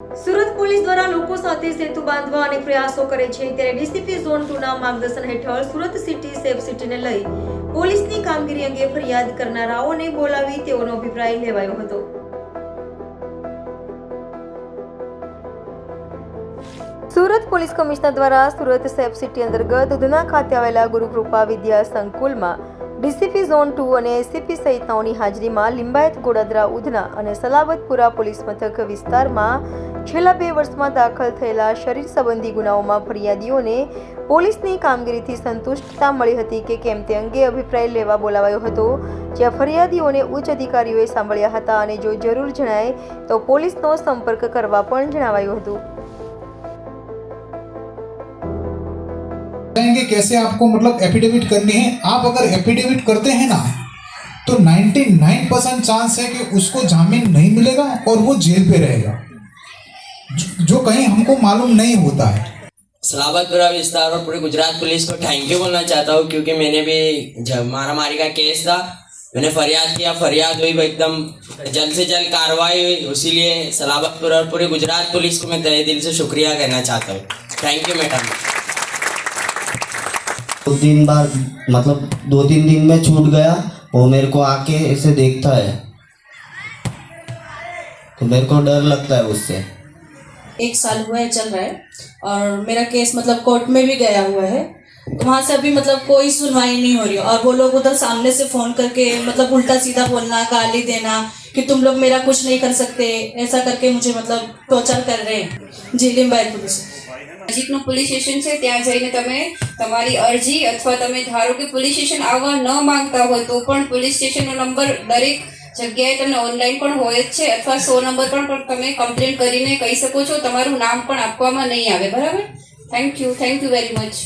Surat police દ્વારા લોકો સાથે સેતુ બાંધવા અને પ્રયાસો કરે છે, ત્યારે ડીસીપી ઝોન ટુના માર્ગદર્શન હેઠળ સુરત સિટી સેફ સિટીને લઈ પોલીસની કામગીરી અંગે ફરિયાદ કરનારાઓને બોલાવી તેઓનો અભિપ્રાય લેવાયો હતો. સુરત પોલીસ કમિશનર દ્વારા સુરત સેફ સિટી અંતર્ગત ઉધના ખાતે આવેલા ગુરુકૃપા વિદ્યા સંકુલમાં ડીસીપી ઝોન ટુ અને એસીપી સહિતનાઓની હાજરીમાં લિંબાયત ગોડાદરા ઉધના અને સલાબતપુરા પોલીસ મથક વિસ્તારમાં છેલ્લા બે વર્ષમાં દાખલ થયેલા શરીર સંબંધી ગુનાઓમાં ફરિયાદીઓને પોલીસની કામગીરીથી સંતુષ્ટતા મળી હતી કે કેમ તે અંગે અભિપ્રાય લેવા બોલાવાયો હતો. જ્યાં ફરિયાદીઓને ઉચ્ચ અધિકારીઓએ સાંભળ્યા હતા અને જો જરૂર જણાય તો પોલીસનો સંપર્ક કરવા પણ જણાવાયું હતું. बताएँगे कैसे आपको मतलब एफिडेविट करनी है। आप अगर एफिडेविट करते हैं ना तो 99 परसेंट चांस है कि उसको जामीन नहीं मिलेगा और वो जेल पे रहेगा। जो- कहीं हमको मालूम नहीं होता है। सलाबतपुरा विस्तार और पूरे गुजरात पुलिस को थैंक यू बोलना चाहता हूँ, क्योंकि मैंने भी जब मारा मारी का केस था, मैंने फरियाद किया, फरियाद हुई एकदम। जल्द से जल्द कार्रवाई हुई इसीलिए सलाबतपुर और पूरे गुजरात पुलिस को मैं तहे दिल से शुक्रिया कहना चाहता हूँ। थैंक यू मैडम दो तीन बार मतलब दो तीन दिन में छूट गया, वो मेरे को आके ऐसे देखता है। तो मेरे को डर लगता है उससे। एक साल हुआ है, चल रहा है, और मेरा केस मतलब कोर्ट में भी गया हुआ है तो वहाँ से अभी मतलब कोई सुनवाई नहीं हो रही और वो लोग उधर सामने से फ़ोन करके मतलब उल्टा सीधा बोलना, गाली देना, कि तुम लोग मेरा कुछ नहीं कर सकते, ऐसा करके मुझे मतलब टॉर्चर कर रहे हैं जी लिम्बायत पुलिस નજીકનું પોલીસ સ્ટેશન છે, ત્યાં જઈને તમે તમારી અરજી અથવા તમે ધારો કે પોલીસ સ્ટેશન આવવા ન માંગતા હોય તો પણ પોલીસ સ્ટેશનનો નંબર દરેક જગ્યાએ તમને ઓનલાઈન પણ હોય જ છે અથવા સો નંબર પણ તમે કમ્પ્લેન કરીને કહી શકો છો. તમારું નામ પણ આપવામાં નહીં આવે. બરાબર? Thank you thank you very much